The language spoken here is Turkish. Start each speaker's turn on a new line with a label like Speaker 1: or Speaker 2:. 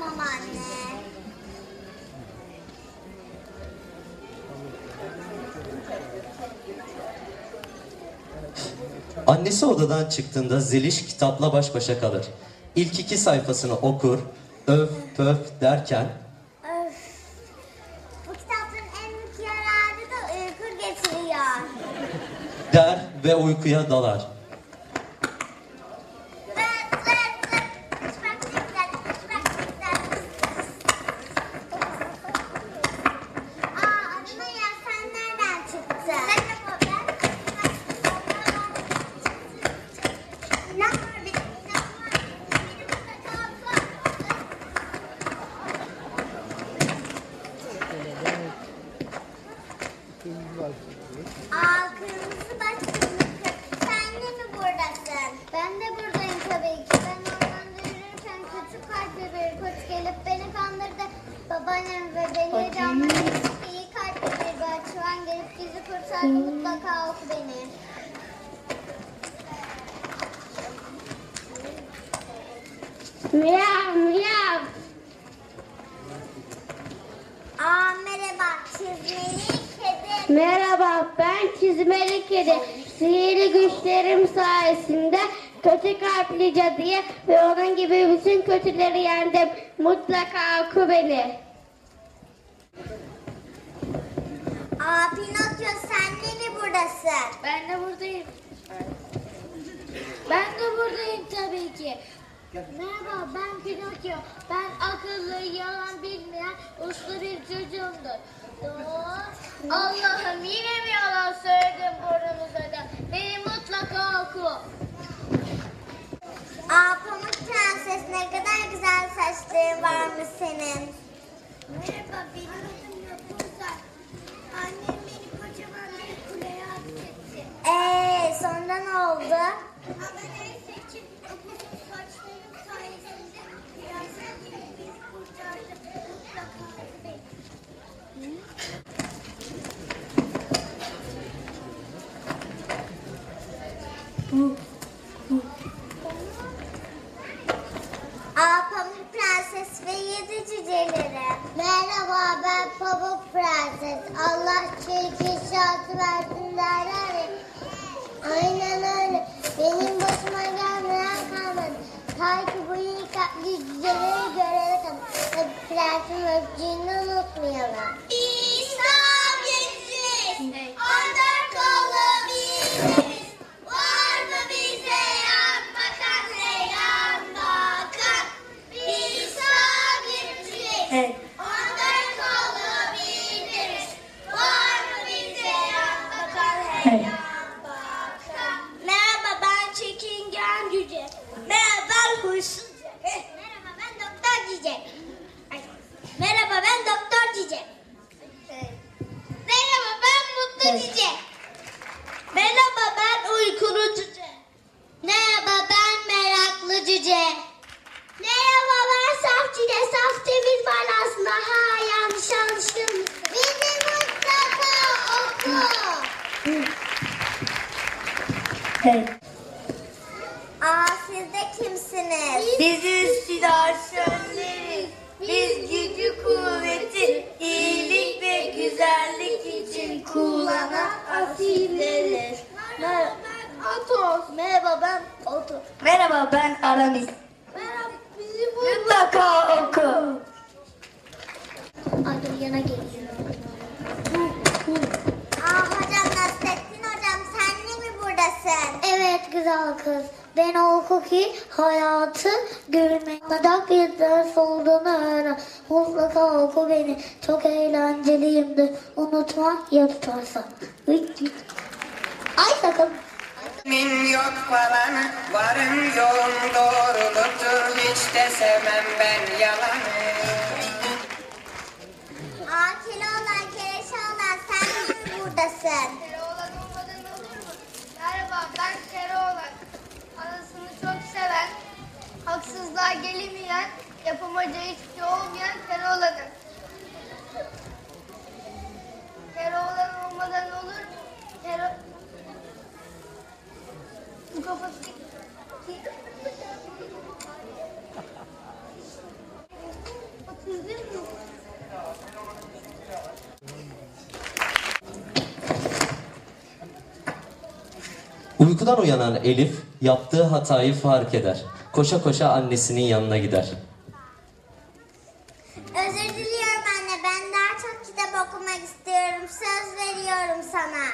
Speaker 1: Tamam anne.
Speaker 2: Annesi odadan çıktığında Zeliş kitapla baş başa kalır. İlk iki sayfasını okur, öf pöf derken
Speaker 1: Öf. Bu kitapların en büyük yararı da uyku getiriyor.
Speaker 2: der ve uykuya dalar.
Speaker 1: Zıt zıt zıt. Kışbak zıt kışbak zıt. Aa adına ya sen nereden çıktın? Merhaba ben. Ne var benim ne var? Benim burada kalk Aa kırmızı başlıklı Sen de mi buradasın? Ben de buradayım tabii ki. Ben ormanda yürürken kötü kalpli bir koç gelip beni kandırdı. Babaannem ve beni camdan iyi kalpli bir bahçıvan gelip bizi kurtardı. Mutlaka oku beni.
Speaker 3: Miyav miyav.
Speaker 1: Aa merhaba çizmeli kedi.
Speaker 3: Merhaba ben çizmeli kedi. Sihirli güçlerim sayesinde kötü kalpli cadıyı ve onun gibi bütün kötüleri yendim. Mutlaka oku beni.
Speaker 1: Aa Pinokyo sen de mi buradasın?
Speaker 3: Ben de buradayım. Ben de buradayım tabii ki. Merhaba ben Pinokyo. Ben akıllı, yalan bilmeyen uslu bir çocuğumdur. Doğru. Allah'ım yine mi yalan söyledim burnunuza da? Beni mutlaka oku.
Speaker 1: Aa Pamuk Prenses ne kadar güzel saçların varmış senin. Merhaba benim adım oldu? Ama neyse ki bu saçlarım sayesinde gibi beni kurtardı. Mutlaka beni. Aa Pamuk Prenses ve Yedi Cüceleri. Merhaba ben Pamuk Prenses. Allah çirkin şansı versin derler. Aynen öyle. Benim başıma gelmeyen kalmadı. Ta ki bu kalpli cüceleri görene kadar. Tabii prensin öpücüğünü unutmayalım. İslam geçeceğiz. Onlar kalabiliriz. Var mı bize yan bakan yan bakan? İslam geçeceğiz. Onlar kalabiliriz. Var mı bize yan bakan yan bakan? Merhaba ben çekingen cüce. Merhaba ben huysuz cüce. Merhaba ben doktor cüce. Ay, Merhaba ben doktor cüce. Merhaba ben mutlu cüce. Merhaba ben uykulu cüce. Merhaba ben meraklı cüce. Merhaba ben saf cüce. Saf temiz manasında. Ha yanlış anlaşılmış. Bizi mutlaka oku. Aa siz de kimsiniz?
Speaker 4: Biziz sidarsönleriz. Biz gücü kuvveti, iyilik ve güzellik için kullanan asilleriz.
Speaker 1: Merhaba ben Atos. Merhaba ben Atos.
Speaker 4: Merhaba ben Aramis.
Speaker 1: Merhaba bizi
Speaker 4: Mutlaka oku.
Speaker 1: Ay dur yana geliyor. Aa hocam Nasrettin hocam sen de mi buradasın? Kız. Ben oku ki hayatı görmek bir ders olduğunu öğren. Mutlaka oku beni. Çok eğlenceliyimdir. Unutma ya tutarsan. Ay sakın.
Speaker 5: Min yok falan varım yolum doğruluktur hiç de sevmem ben yalanı
Speaker 3: koca hiçbir olmayan Keroğlan'ım. Keroğlan olmadan olur. Kero... Bu kafası...
Speaker 2: Uykudan uyanan Elif yaptığı hatayı fark eder. Koşa koşa annesinin yanına gider.
Speaker 1: Söz veriyorum sana.